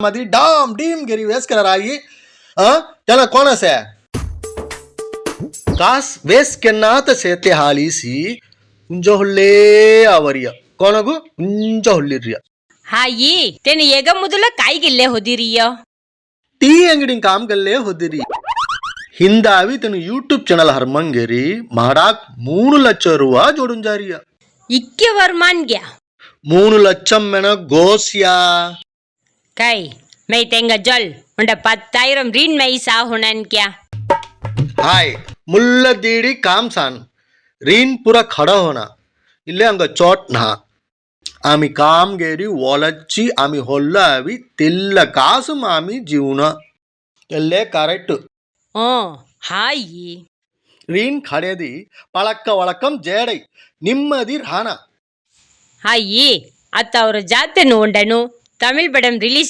மாதிரி Tom team கெரி வேஸ்கரர் ஆகி எல்லாம் கோணச ಕಾಸ್ ವೇಸ್ಕೆನ್ನಾತ ಸೇತೆ ಹಾಲಿಸಿ ಉಂಜ ಹೊಳ್ಳೇ ಅವರಿಯ ಕೊನಗು ಉಂಜ ಹೊಳ್ಳಿರಿಯ ಹಾಯಿ ತೆನೆ ಎಗ ಮೊದಲ ಕಾಯಿಗಿಲ್ಲೇ ಹೊದಿರಿಯ ಟೀ ಅಂಗಡಿ ಕಾಮ್ಗಲ್ಲೇ ಹೊದಿರಿ ಹಿಂದಾವಿ ತನು ಯೂಟ್ಯೂಬ್ ಚಾನಲ್ ಹರ್ಮಂಗೇರಿ ಮಾಡಾಕ್ ಮೂರು ಲಕ್ಷ ರೂವ ಜೋಡುಂಜಾರಿಯ ಇಕ್ಕೆ ವರ್ಮಾನ್ಗೆ ಮೂರು ಲಕ್ಷ ಮೆಣ ಗೋಸ್ಯಾ கை மெய் தெங்க ஜொல் உண்ட பத்தாயிரம் ரீன் மெய் சாகுனன் கியா ಹಾಯ್ ಮುಲ್ಲದಿಡಿ ಕಾಮ್ಸಾನ್ ರೀನ್ ಪುರ ಖಡ ಹೋಣ ಇಲ್ಲೇ ಹಂಗ ಚೋಟ್ ನಾ ಆಮಿ ಕಾಮ್ಗೇರಿ ಒಲಚ್ಚಿ ಆಮಿ ಹೊಲ್ಲ ಅವಿ ತಿಲ್ಲ ಕಾಸು ಮಾಮಿ ಜೀವನ ಎಲ್ಲೇ ಕರೆಕ್ಟ್ ஓ ஹாயி ರೀನ್ ಖಡೆದಿ ಪಳಕ್ಕ ಒಳಕಂ ಜೇಡೈ ನಿಮ್ಮದಿ ರಾಣ ಹಾಯಿ ಅತ್ತ ಅವರ ಜಾತನು ಉಂಡನು ತಮಿಳ್ ಪடம் ರಿಲೀಸ್